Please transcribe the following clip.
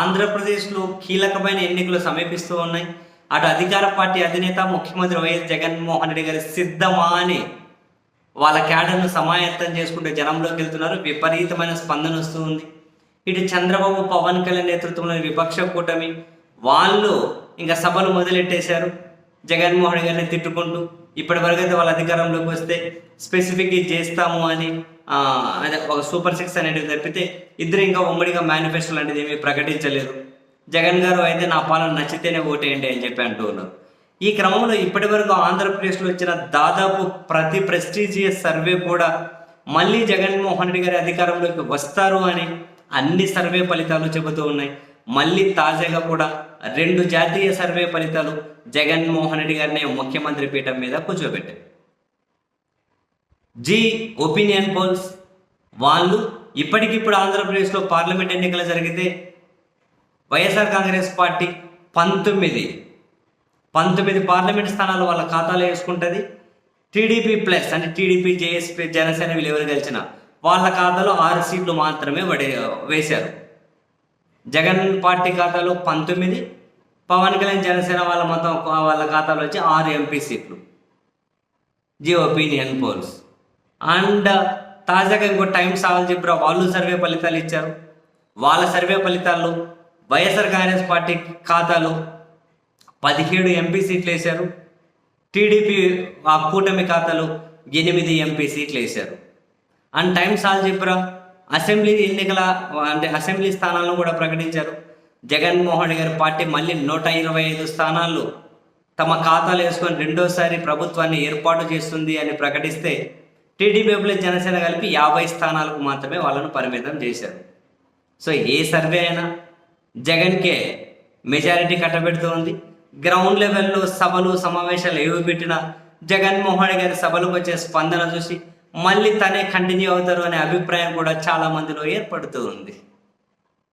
ఆంధ్రప్రదేశ్లో కీలకమైన ఎన్నికలు సమీపిస్తూ ఉన్నాయి. అటు అధికార పార్టీ అధినేత ముఖ్యమంత్రి వైఎస్ జగన్మోహన్ రెడ్డి గారి సిద్ధమా అని వాళ్ళ క్యాడర్ను సమాయత్తం చేసుకుంటూ జనంలోకి వెళ్తున్నారు. విపరీతమైన స్పందన వస్తూ ఉంది. ఇటు చంద్రబాబు పవన్ కళ్యాణ్ నేతృత్వంలోని విపక్ష కూటమి వాళ్ళు ఇంకా సభలు మొదలెట్టేశారు. జగన్మోహన్ గారిని తిట్టుకుంటూ ఇప్పటి వరకు అయితే వాళ్ళ అధికారంలోకి వస్తే స్పెసిఫిక్ ఇది చేస్తాము అని అదే ఒక సూపర్ సిక్స్ అనేటివి తప్పితే ఇద్దరు ఇంకా ఉమ్మడిగా మేనిఫెస్టో లాంటిది ఏమీ ప్రకటించలేదు. జగన్ గారు అయితే నా పాలన నచ్చితేనే ఓటేయండి అని చెప్పి అంటూ ఉన్నారు. ఈ క్రమంలో ఇప్పటి వరకు ఆంధ్రప్రదేశ్లో వచ్చిన దాదాపు ప్రతి ప్రెస్టీజియస్ సర్వే కూడా మళ్ళీ జగన్మోహన్ రెడ్డి గారి అధికారంలోకి వస్తారు అని అన్ని సర్వే ఫలితాలు చెబుతూ ఉన్నాయి. మళ్ళీ తాజాగా కూడా రెండు జాతీయ సర్వే ఫలితాలు జగన్మోహన్ రెడ్డి గారిని ముఖ్యమంత్రి పీఠం మీద కూర్చోబెట్టారు జీ ఒపీనియన్ పోల్స్. వాళ్ళు ఇప్పటికిప్పుడు ఆంధ్రప్రదేశ్లో పార్లమెంట్ ఎన్నికలు జరిగితే వైఎస్ఆర్ కాంగ్రెస్ పార్టీ పంతొమ్మిది పంతొమ్మిది పార్లమెంట్ స్థానాలు వాళ్ళ ఖాతాలో వేసుకుంటుంది. టీడీపీ ప్లస్ అంటే టీడీపీ జేఎస్పీ జనసేన వీళ్ళు ఎవరు గెలిచిన వాళ్ళ ఖాతాలో ఆరు సీట్లు మాత్రమే పడే వేశారు. జగన్ పార్టీ ఖాతాలో పంతొమ్మిది పవన్ కళ్యాణ్ జనసేన వాళ్ళ మొత్తం వాళ్ళ ఖాతాలో వచ్చి ఆరు ఎంపీ సీట్లు. జీ ఒపీనియన్ పోల్స్ అండ్ తాజాగా ఇంకో టైమ్స్ ఆల్ చెప్పిన వాళ్ళు సర్వే ఫలితాలు ఇచ్చారు. వాళ్ళ సర్వే ఫలితాల్లో వైఎస్ఆర్ కాంగ్రెస్ పార్టీ ఖాతాలో పదిహేడు ఎంపీ సీట్లు వేశారు. టీడీపీ ఆ కూటమి ఖాతాలో ఎనిమిది ఎంపీ సీట్లు వేశారు. అండ్ టైమ్స్ ఆల్ చెప్పరా అసెంబ్లీ ఎన్నికల అంటే అసెంబ్లీ స్థానాలను కూడా ప్రకటించారు. జగన్మోహన్ గారి పార్టీ మళ్ళీ నూట ఇరవై ఐదు స్థానాలు తమ ఖాతాలు వేసుకొని రెండోసారి ప్రభుత్వాన్ని ఏర్పాటు చేస్తుంది అని ప్రకటిస్తే టీడీపీ ప్లస్ జనసేన కలిపి యాభై స్థానాలకు మాత్రమే వాళ్ళను పరిమితం చేశారు. సో ఏ సర్వే అయినా జగన్కే మెజారిటీ కట్టబెడుతోంది గ్రౌండ్ లెవెల్లో సభలు సమావేశాలు ఏవి పెట్టినా జగన్మోహన్ గారి సభలకు వచ్చే స్పందన చూసి మళ్ళీ తనే కంటిన్యూ అవుతారు అనే అభిప్రాయం కూడా చాలా మందిలో ఏర్పడుతూ ఉంది.